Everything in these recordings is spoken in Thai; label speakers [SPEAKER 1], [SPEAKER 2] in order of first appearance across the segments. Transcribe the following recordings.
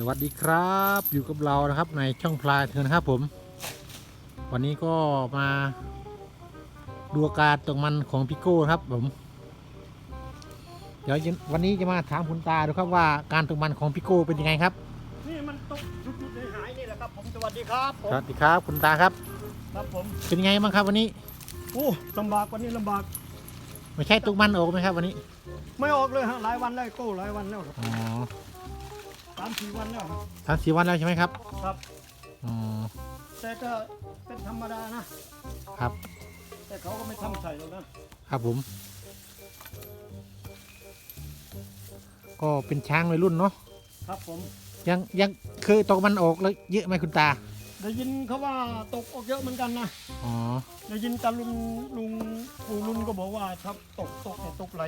[SPEAKER 1] สวัสดีครับอยู่กับเรานะครับในช่องพลายเถือนนะครับผม วันนี้ก็มาดูอาการตกมันของพิโก้ครับผม เดี๋ยวจะวันนี้จะมาถามคุณตาดูครับว่าการตกมันของพิโก้เป็นยังไงครับ
[SPEAKER 2] นี่มันตกชุดๆหายๆนี่แหละครับผมสวัสดีครับผ
[SPEAKER 1] ส
[SPEAKER 2] ม
[SPEAKER 1] วัสดีครับคุณตาครับ
[SPEAKER 2] ครับผม
[SPEAKER 1] เป็นยังไงบ้างครับวันนี้
[SPEAKER 2] โอ้ลำบากวันนี้ลำบาก
[SPEAKER 1] ไม่ใช่ตกมันออกไหมครับวันนี้
[SPEAKER 2] ไม่ออกเลยฮะหลายวันแล้วโก้หลายวันแล้วครับ
[SPEAKER 1] อ๋อ
[SPEAKER 2] สามสี่วันแล้วครับ
[SPEAKER 1] สามสี่วันแล้วใช่ไหมครับ
[SPEAKER 2] ครับ
[SPEAKER 1] อ๋อ
[SPEAKER 2] แต่ก็เป็นธรรมดานะ ครับ แต่เขาก็ไม่ทำใส่หรอกนะครับ
[SPEAKER 1] ผม ก็เป็นช้างวัยรุ่นเนาะ
[SPEAKER 2] ครับผม
[SPEAKER 1] ยังยังเคยตกมันออกแล้วเยอะไหมคุณตา
[SPEAKER 2] ได้ยินเขาว่าตกออกเยอะเหมือนกันนะ
[SPEAKER 1] อ๋อ
[SPEAKER 2] ได้ยินตาลุงลุงปู่ลุงก็บอกว่าถ้าตกตกเนี่ยตกไหล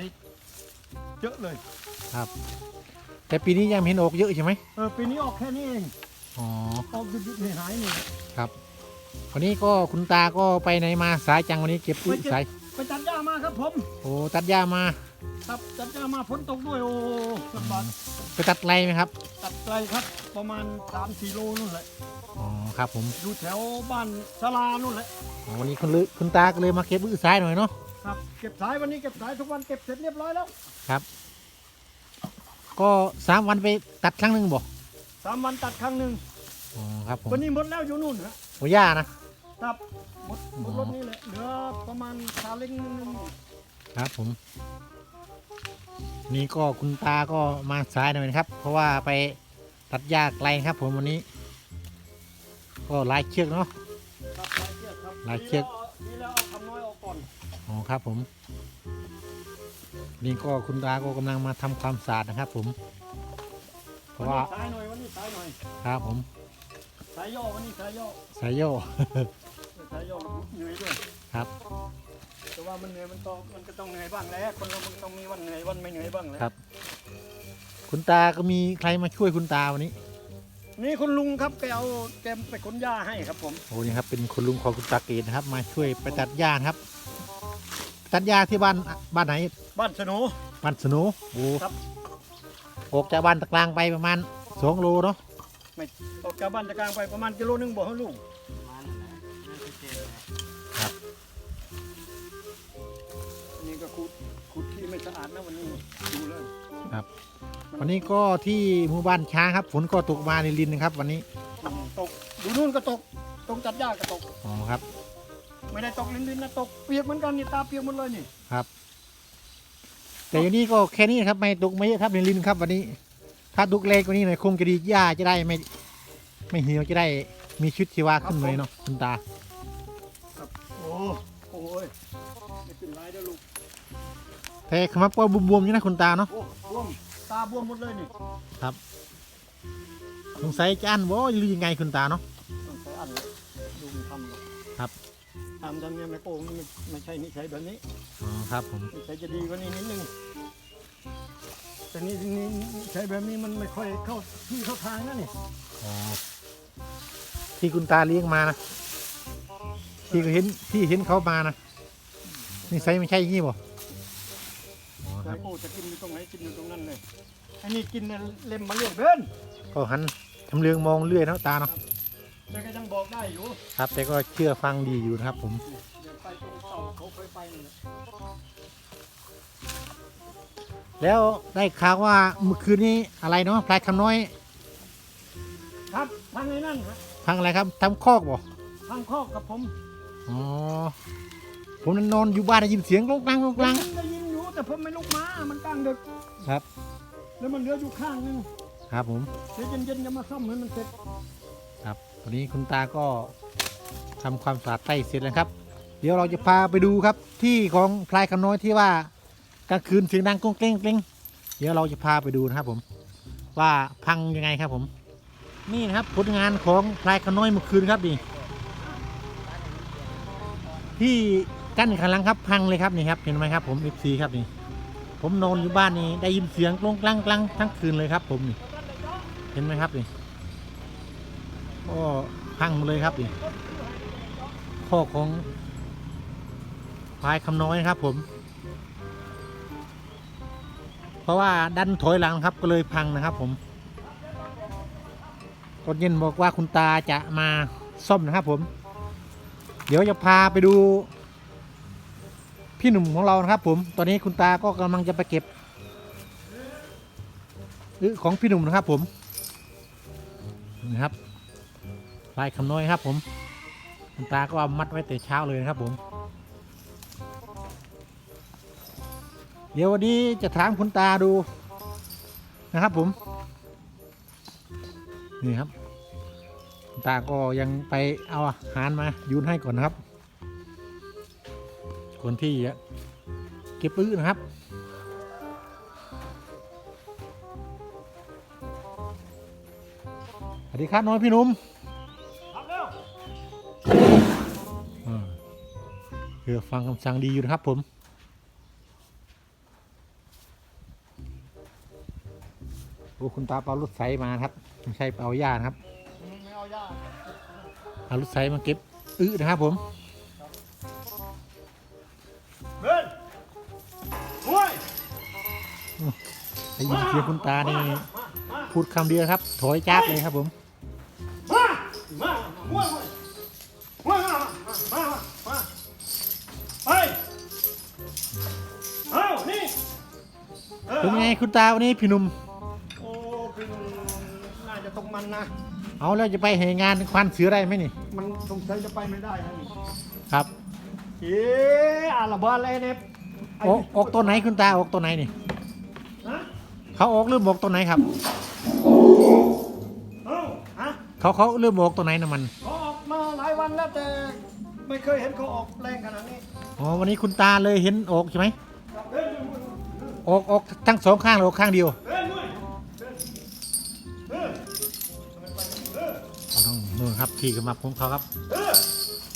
[SPEAKER 2] เยอะเลย
[SPEAKER 1] ครับ แต่ปีนี้ยังไม่เห็นออกเยอะใช่ไหม
[SPEAKER 2] เออปีนี้ออกแค่นี้เอง
[SPEAKER 1] อ๋อ
[SPEAKER 2] ออกหยุดๆหายๆนี่
[SPEAKER 1] วันนี้ก็คุณตาก็ไปไหนมาสายจังวันนี้เก็บปุ๋ย
[SPEAKER 2] ไปเก็บ
[SPEAKER 1] สาย
[SPEAKER 2] ไปตัดหญ้ามาครับผม
[SPEAKER 1] โอ้ตัดหญ้ามา
[SPEAKER 2] ครับตัดหญ้ามาฝนตกด้วยโอ้ลำบาก
[SPEAKER 1] ไปตัดไรไหมครับ
[SPEAKER 2] ตัดไกลครับ ประมาณ3 4โลนู่นแหละ
[SPEAKER 1] อ๋อครับผม
[SPEAKER 2] อยู่แถวบ้านสลานู่นแหละ
[SPEAKER 1] อ๋อวันนี้คุณลืคุณตาก็เลยมาเก็บปุ๋ยสายหน่อยเนาะ
[SPEAKER 2] ครับเก็บสายวันนี้เก็บสายทุกวันเก็บเสร็จเรียบร้อยแล้ว
[SPEAKER 1] ครับ ก็สามวันไปตัดครั้งหนึ่งบ่
[SPEAKER 2] สามวันตัดครั้งหนึ่ง
[SPEAKER 1] อ๋อครับผม
[SPEAKER 2] วันนี้หมดแล้วอยู่นู่นฮะ
[SPEAKER 1] โอ้หญ้านะครับ
[SPEAKER 2] หมดหมดรถนี้แหละเหลือประมาณซาเล้งนึง
[SPEAKER 1] ครับผม นี่ก็คุณตาก็มาสายหน่อยนะครับ เพราะว่าไปตัดหญ้าไกลครับ ผมวันนี้ ก็หลายเชือกเนาะ
[SPEAKER 2] ครับลายเชือกครับ
[SPEAKER 1] ลายเชือก
[SPEAKER 2] นี่แล้วเอาคำน้อยออกก่อน
[SPEAKER 1] อ๋อครับผม นี่ก็คุณตาก็กำลังมาทำความสะอาดนะครับ ผม เพราะว่า
[SPEAKER 2] สายหน่อยวันนี้สายหน่อย
[SPEAKER 1] ครับผม
[SPEAKER 2] สายย่อวันนี้สายย่อ
[SPEAKER 1] สายโย
[SPEAKER 2] สายย่อเหนื่อยด้วย
[SPEAKER 1] ครับ
[SPEAKER 2] แต่ว่ามันเหนื่อยมันต้องมันก็ต้องเหนื่อยบ้างแหล้วคนเรามันต้องมีวันเหนื่อยวันไม่เหนื่อยบ้างแหละ
[SPEAKER 1] ครับ คุณตาก็มีใครมาช่วยคุณตาวันนี้
[SPEAKER 2] นี่คุณลุงครับแกเอาแกไปขนหญ้าให้ครับผม
[SPEAKER 1] โอ้นี่ครับเป็นคุณลุงของคุณตาเกตนะครับ มาช่วยไปตัดหญ้านะครับ ตัดหญ้าที่บ้านบ้านไหน
[SPEAKER 2] บ้านสนุ
[SPEAKER 1] บ้านสนุโอ้
[SPEAKER 2] ครับ
[SPEAKER 1] ออกจากบ้านตะกลางไปประมาณสองโลเนาะ
[SPEAKER 2] ออกจากบ้านตะกลางไปประมาณกิโลนึงบอกให้ลุงอันนี่ก็ขุดขุดที่ไม่สะอาดนะวันนี้ดูเลย
[SPEAKER 1] วันนี้ก็ที่หมู่บ้านช้างครับฝนก็ตกมาในลินนะครับ วันนี้
[SPEAKER 2] อืมตกดูนู่นก็ตกตรงจัดหญ้าก็ตก
[SPEAKER 1] อ๋อครับ
[SPEAKER 2] ไม่ได้ตกลิ้นลิ้นนะตกเปียกเหมือนกันนี่ตาเปียกหมดเลยนี่
[SPEAKER 1] แต่อย่างนี้ก็แค่นี้นะครับไม่ตกไม่เยอะครับในลินครับวันนี้ ถ้าตกเล็กกว่านี้หน่อยคงจะดีหญ้าจะได้ไม่ ไม่เหี่ยวจะได้มีชีวิตชีวาขึ้นเลยเนาะคุณตา
[SPEAKER 2] โอ้โอ้ยไม่เป็นไรเด้อลูก
[SPEAKER 1] แต่ขมับก็บวมๆอยู่นะคุณตาเนาะ
[SPEAKER 2] โอ้บวมตาบวมหมดเลยนี่
[SPEAKER 1] สงสัยจะอั้นบ่หรือยังไงคุณตาเนาะ
[SPEAKER 2] ต้องใช้อันเลยลุงทำหรอก
[SPEAKER 1] ครับ
[SPEAKER 2] ทำทำเนี่ยไม่โกงนี่ไม่ไม่ใช่นิสัยแบบนี้
[SPEAKER 1] อ๋อครับผม
[SPEAKER 2] นิสัยจะดีกว่านี้นิดนึงแต่นี่นี่ใช้แบบนี้มันไม่ค่อยเข้าที่เข้าทางนะนี่
[SPEAKER 1] อ๋อที่คุณตาเลี้ยงมานะที่ก็เห็นที่เห็นเขามานะนี่ไซไม่ใช่อย่างนี้บ่อ๋อค
[SPEAKER 2] ไก่
[SPEAKER 1] รับ
[SPEAKER 2] โอ้จะกินอยู่ตรงไหนกินอยู่ตรงนั้นเลยอันนี้กินเนี่ยเล็มมาเรียกเดิน
[SPEAKER 1] ก็หันทำเรืองมองเรื่อยเนาะตาเนาะ
[SPEAKER 2] แต่ก็ยังบอกได้อยู่
[SPEAKER 1] ครับ แต่ก็เชื่อฟังดีอยู่นะครับ ผม
[SPEAKER 2] เดี๋ยวไปตรงเสาเขาเคยไปนี่แหละ
[SPEAKER 1] แล้วได้ข่าวว่าเมื่อคืนนี้อะไรเนาะพลายคำน้อย
[SPEAKER 2] ครับทางนี้นั่นฮะ
[SPEAKER 1] ทางอะไรครับทำคอกบ่
[SPEAKER 2] ทางคอกกับผม
[SPEAKER 1] อ๋อผมนอนอยู่บ้านได้ยินเสียงกลงกลางกลงกลาง
[SPEAKER 2] ได้ยินอยู่แต่ผมไม่ลุกมามันกลางดึก
[SPEAKER 1] ครับ
[SPEAKER 2] แล้วมันเหลืออยู่ข้างนึง
[SPEAKER 1] ครับผม
[SPEAKER 2] เดี๋ยวเย็นๆจะมาซ่อมให้มันเสร็จ
[SPEAKER 1] ครับ ตอนนี้คุณตาก็ทำความสะอาดใต้เสร็จแล้วครับ เดี๋ยวเราจะพาไปดูครับที่ของพลายคำน้อยที่ว่ากลางคืนเสียงดังกุ้งเกล้งเกล้งเดี๋ยวเราจะพาไปดูนะครับผม ว่าพังยังไงครับผม นี่นะครับผลงานของพลายคำน้อยเมื่อคืนครับนี่ที่กั้นข้างหลังครับพังเลยครับนี่ครับเห็นไหมครับผม FC ครับนี่ผมนอนอยู่บ้านนี่ได้ยินเสียงกลงกลังกลังทั้งคืนเลยครับ ผมนี่เห็นไหมครับนี่ ก็พังหมดเลยครับนี่ข้อของพายคำน้อยนะครับผม เพราะว่าดันถอยหลังครับก็เลยพังนะครับผมตอนเย็นบอกว่าคุณตาจะมาซ่อมนะครับผม เดี๋ยวจะพาไปดู พี่หนุ่มของเรานะครับผม ตอนนี้คุณตาก็กำลังจะไปเก็บของพี่หนุ่มนะครับผมนะครับ ลายคำน้อยครับ ผมคุณตาก็เอามัดไว้แต่เช้าเลยนะครับ ผม เดี๋ยววันนี้จะถามคุณตาดูนะครับ ผม นี่ครับคุณตาก็ยังไปเอาอาหารมายูนให้ก่อนนะครับ คนที่เก็บอื้อนะครับ สวัสดีครับน้อยพี่นุ่ม
[SPEAKER 2] คื
[SPEAKER 1] อฟังคำสั่งดีอยู่นะครับผมโอ้คุณตาเปารถไถมานะครับไม่ใช่เปาหญ้านะครับ
[SPEAKER 2] ไม่เอายา
[SPEAKER 1] เอารถไถมาเก็บอื้อนะครับผม
[SPEAKER 2] เบิ้ลห้วย
[SPEAKER 1] ได้ยินเสียงคุณตานี่พูดคำเดียวครับ ถอยจากเลยครับผม คุณตาวันนี้พี่หนุ่ม
[SPEAKER 2] โอ้เป็นน่าจะตกมันนะ
[SPEAKER 1] เอาแล้วจะไปเหงานควันเสือได้ไหมนี่
[SPEAKER 2] มันสงสัยจะไปไม่ได้นะนี่
[SPEAKER 1] ครับ
[SPEAKER 2] เอ๊ะอะไรบ้าอะไรเนี่ยไอ
[SPEAKER 1] อกออกตัวไหนคุณตาออกตัวไหนนี่
[SPEAKER 2] ฮะ
[SPEAKER 1] เขาออกเริ่มออกตัวไหนครับ
[SPEAKER 2] เอ้าฮะ
[SPEAKER 1] เขาเขาเริ่มออกตัวไหนนะมัน
[SPEAKER 2] เขาออกมาหลายวันแล้วแต่ไม่เคยเห็นเขาออกแรงขนาดนี้
[SPEAKER 1] อ๋อวันนี้คุณตาเลยเห็นออกใช่ไหม
[SPEAKER 2] เฮ้ย
[SPEAKER 1] ออกออกทั้งสองข้างหรือข้างเดียว
[SPEAKER 2] เอา
[SPEAKER 1] ต้องนู่นครับที่กระมับของเขาครับ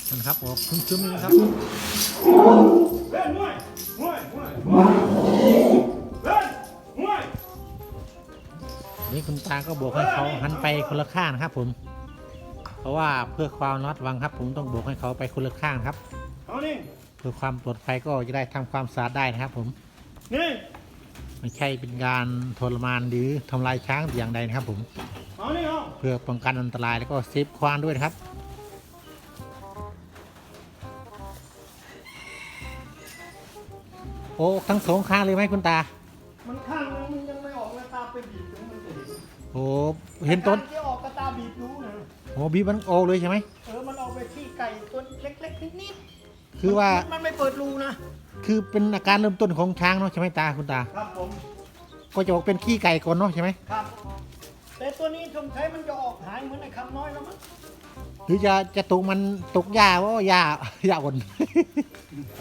[SPEAKER 1] นั่นครับออกซึมๆนี่นะครับนี่คุณตาก็บอกให้เขาหันไปคนละข้างนะครับ ผม เพราะว่าเพื่อความระมัดวังครับ ผมต้องบอกให้เขาไปคนละข้างครับเพื่อความปลอดภัยก็จะได้ทำความสะอาดได้นะครับผม
[SPEAKER 2] นี่
[SPEAKER 1] ไม่ใช่เป็นการทรมานหรือทำลายช้างแต่อย่างใดนะครับ ผม
[SPEAKER 2] เอานี่เอา
[SPEAKER 1] เพื่อป้องกันอันตรายแล้วก็เซฟควานด้วยนะครับโอ้ทั้งสองข้างเลยไหมคุณตา
[SPEAKER 2] มันข้างนึงมันยังไม่ออกเลยตาไปบีบถึงมันจะเห็น
[SPEAKER 1] โอ้เห็นต้น
[SPEAKER 2] ข้างที่ออกก็ตาบีบรู้นะ
[SPEAKER 1] โอ้บีบมันโออกเลยใช่ไหม
[SPEAKER 2] เออมันออกไปขี้ไก่ตัวเล็กๆนิดๆ
[SPEAKER 1] คือว่า
[SPEAKER 2] มันไม่เปิดรูนะ
[SPEAKER 1] คือเป็นอาการเริ่มต้นของช้างเนาะใช่ไหมตาคุณตา
[SPEAKER 2] ครับผม
[SPEAKER 1] ก็จะออกเป็นขี้ไก่ก่อนเนาะใช่ไหม
[SPEAKER 2] ครับ แต่ตัวนี้สงสัยมันจะออกหายเหมือนไอ้คำน้อยแล้วมั้ง
[SPEAKER 1] หรือจะจะตกมันตกหญ้าว่าหญ้าหญ้าอ่อน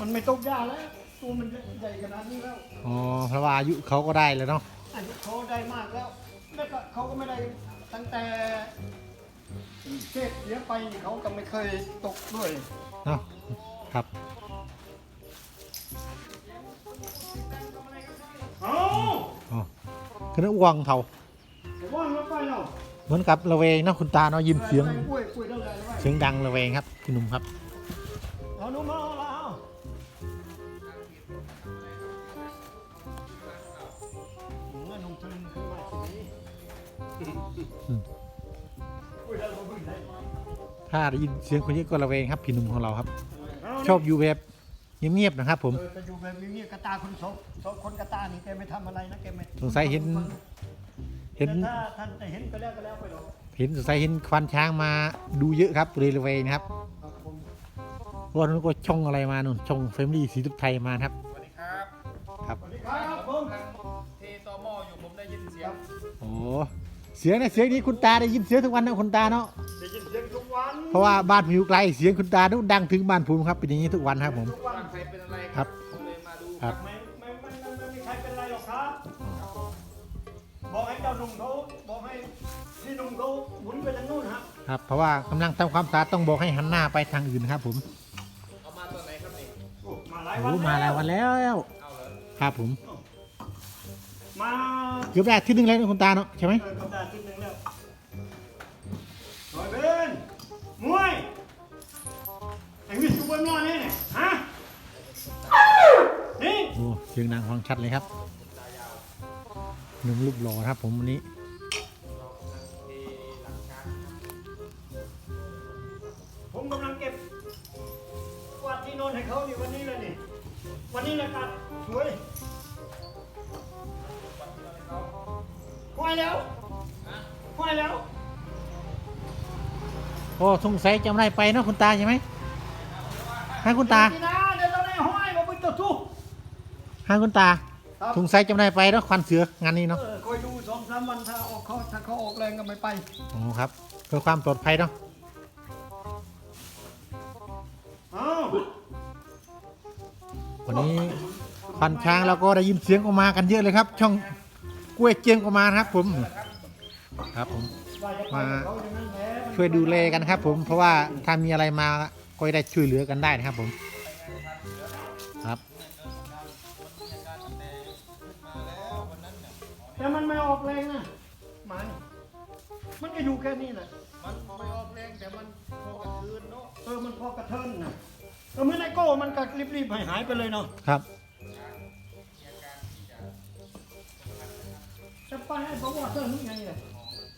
[SPEAKER 2] มันไม่ตกยาแล้ว ตัวมันใหญ่ขนาดนี้แล้ว
[SPEAKER 1] อ๋อเพราะว่าอายุเขาก็ได้แล้วเนาะ
[SPEAKER 2] อันนี้เขาได้มากแล้ว แล้วก็เขาก็ไม่ได้ตั้งแต่เจ็ดเสียไปเขาก็ไม่เคยตกด้วย
[SPEAKER 1] เนาะครับ
[SPEAKER 2] เอา
[SPEAKER 1] อ๋อคือนึกวังเทา
[SPEAKER 2] เดี๋ยวว่างแล้วไปเนาะ
[SPEAKER 1] เหมือนกับระเวงเนาะคุณตาเนาะยินเสียง
[SPEAKER 2] ไปปุ้ยปุ้ยเท่าไหร่แล้วไป
[SPEAKER 1] เสียงดังระแวงครับพี่หนุ่มครับ
[SPEAKER 2] เอาหนุ่มเอาละเอาหนุ่มอะหนุ่มทึนขึ้นมาสิปุ้ยแล้วเราบึ้งได้
[SPEAKER 1] ถ้าได้ยินเสียงคนนี้ก็ระแวงครับพี่หนุ่มของเราครับ
[SPEAKER 2] เอา
[SPEAKER 1] ชอบอยู่แบบ เงียบๆนะครับ ผม
[SPEAKER 2] เออจะอยู่แบบนี้กระตาคนโซโซคนกระตานี่แกไม่ทำอะไรนะแกไม่
[SPEAKER 1] สงสัยเห็น เห็น
[SPEAKER 2] แต่ถ้าท่านจะเห็นก็แล้วก็แล้วไปหรอก
[SPEAKER 1] เห็นสงสัยเห็นควันช้างมาดูเยอะครับเลยระแวงนะครับ
[SPEAKER 2] ครับผม
[SPEAKER 1] เพราะว่านู้นก็ช่องอะไรมานู่นช่องเฟมิลี่สีทุกไทยมาครับ
[SPEAKER 3] สวัสดีครับ
[SPEAKER 1] ครับ
[SPEAKER 2] สวัสดีครับผม
[SPEAKER 3] กำลังเทตอหม้ออยู่ผมได้ยินเสียง
[SPEAKER 1] โอ้เสียงเนี่ยเสียงนี้คุณตาได้ยินเสียงทุกวันนะคุณตาเนาะ ราะว่าบ้านผมอยู่ไกลเสียงคุณตานุดังถึงบ้านผมครับเป็นอย่างนี้ทุกวันครับผม
[SPEAKER 2] ทุกวัน
[SPEAKER 3] บ้านใครเป็นอะไร
[SPEAKER 1] ครับ
[SPEAKER 3] ผมเลยมาดู
[SPEAKER 1] ครับ
[SPEAKER 2] ไม่ไม่ไม่ไม่ไม่มีใครเป็นไรหรอกครับ บอกให้เจ้าหนุ่มเขาบอกให้พี่หนุ่มเขาหมุนไปทางนู้นฮะ
[SPEAKER 1] ครับ เพราะว่ากำลังทำความสะอาดต้องบอกให้หันหน้าไปทางอื่นครับ ผม
[SPEAKER 3] เอามาตัวไหนครับนี่
[SPEAKER 2] โอ้มาหลาย
[SPEAKER 1] โอ้
[SPEAKER 2] วัน
[SPEAKER 1] มาหลายวันแล้ว
[SPEAKER 3] เอาเหรอ
[SPEAKER 1] ครับผม
[SPEAKER 2] มา
[SPEAKER 1] เกือบได้อาที่นึงแล้วนะคุณตาเนาะใช่ไหม
[SPEAKER 2] เออกำลังทีหนึ่ง เสียงนางฟังชัดเลยครับหนุ่มรูปหล่อครับผมวัน
[SPEAKER 1] นี้ผมกำลังเก็บกวาดที่นอนให้เขาอยู่วันนี้เลยนี่ วันนี้
[SPEAKER 3] เลยครั
[SPEAKER 2] บสวยควายแล้วควายแล้ว
[SPEAKER 1] โอ้สงสัยจะไม่ได้ไปเนาะคุณตาใช่ไหมให้คุณตา ให้คุณตา
[SPEAKER 2] ครับ
[SPEAKER 1] สงสัยจะไม่ได้ไปเนาะควันเสืองานนี้เนาะ
[SPEAKER 2] เออคอยดูสองสามวันถ้าออกเขาถ้าเขาออกแรงก็ไม่ไป
[SPEAKER 1] โอ้ครับ เพื่อความปลอดภัยเนาะ
[SPEAKER 2] เอ้า
[SPEAKER 1] วันนี้ควันช้างเราก็ได้ยินเสียงออกมากันเยอะเลยครับ ช่องกล้วยเจียงออกมานะครับ ผมครับผม
[SPEAKER 2] ว่าจะไปกับเขาอย่างนั้นแหละ
[SPEAKER 1] ช่วยดูแลกันครับ ผมเพราะว่าถ้ามีอะไรมาก็ได้ช่วยเหลือกันได้นะครับ ผม
[SPEAKER 2] ออกแรงนะหมันมันก็อยู่แค่นี้แหละ
[SPEAKER 3] มันไม่ออกแรงแต่มันพอกระทืนเนาะ
[SPEAKER 2] เออ มันพอกระเทินนะก็เหมือนไอ้โก้มันก็รีบๆหายหายๆไปเลยเนาะ
[SPEAKER 1] ครับ
[SPEAKER 2] จะไปให้บอกว่าเทินยังไงเลย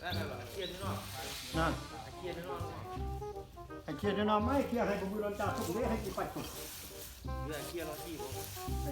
[SPEAKER 3] นั่นแหละเครียดที่นอก
[SPEAKER 2] นั่น
[SPEAKER 3] เครียดที่นอก
[SPEAKER 2] ไอ้เคลียร์เดี๋ยวเนาะไม่เคลียร์ให้ผมดูรันจ่าทุกเรื่องให้กี่ไปทุก
[SPEAKER 3] เรื่องเครียดเราที่ผม
[SPEAKER 2] ไอ้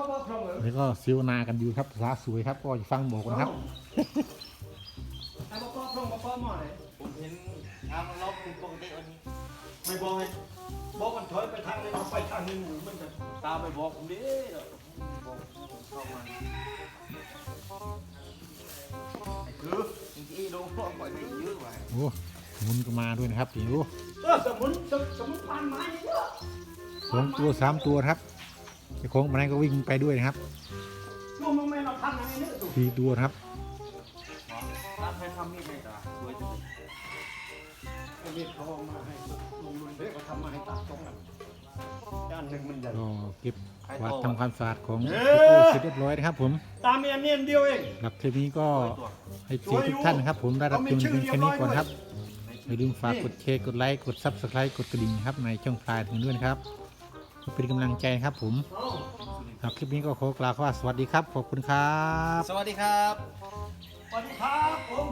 [SPEAKER 2] นเลยคุยแล้วได้กันระแวงนะเกี่ยวห้อยนะอาเท่าที่ประทันคอไว้รอบกิโลจะหลับตู้
[SPEAKER 3] นี่อะคู่ครับ
[SPEAKER 2] โชคคอได้จะคอทั้งนำไอ้พ่อพ่อพร้อมเหรอ
[SPEAKER 1] แล้วก็ซิวนากันอยู่ครับภาษาสวยครับก็จะฟังบอกนะครับ
[SPEAKER 2] ไอ้พ่อพ่อพร้อมพ่อพ่อหม้อเลย
[SPEAKER 3] ผมเห็นทางล็อกเป็นปกติวันนี้
[SPEAKER 2] ไม่บอกไงบอกมันถอยไปทางนี้มันไปทางนี้หมูมันจะ
[SPEAKER 3] ตามไปบอกผมดิเดี๋ยวผมบอกผมเข้ามา
[SPEAKER 2] คือ
[SPEAKER 3] จริงๆโดนพวกปล่อยไปเยอะกว่า
[SPEAKER 1] โอ้มุนก็มาด้วยนะครับโอ้
[SPEAKER 2] เออสมุนสมุนพันไม้เยอะ
[SPEAKER 1] สองตัวสามตัวครับ เจ้าของมันก็วิ่งไปด้วยนะครับ
[SPEAKER 2] ลูกมึงไม่เราพันอะไรเนี่ยดู
[SPEAKER 1] สี่ตัวนะครับ
[SPEAKER 3] ตามใครทำนี่ไงตาสวยจัง
[SPEAKER 2] ไอ้นี่เขาเอามาให้ลุงลุนเด็กเขาทำมาให้ตัดตรงนั้นด้านหนึ่งมันใหญ่
[SPEAKER 1] ก็เก็บกวาดทำความสะอาดของ
[SPEAKER 2] เอ้
[SPEAKER 1] โอ้
[SPEAKER 2] ย
[SPEAKER 1] เสร็จเรียบร้อยนะครับ ผม
[SPEAKER 2] ตามเมียเนียนเดียวเอง
[SPEAKER 1] หลับคลิปนี้ก็ให้เสียทุกท่านนะครับผมได้รับชมเพียงแค่นี้ก่อนครับอย่าลืมฝากกดแชร์กดไลค์กดซับสไครต์กดกระดิ่งครับในช่องพลายถึงด้วยนะครับ เป็นกำลังใจครับผมครับคลิปนี้ก็ขอกล่าวคำว่าสวัสดีครับ ขอบคุณครับ
[SPEAKER 3] สวัสดีครับ
[SPEAKER 2] สวัสดีครับผม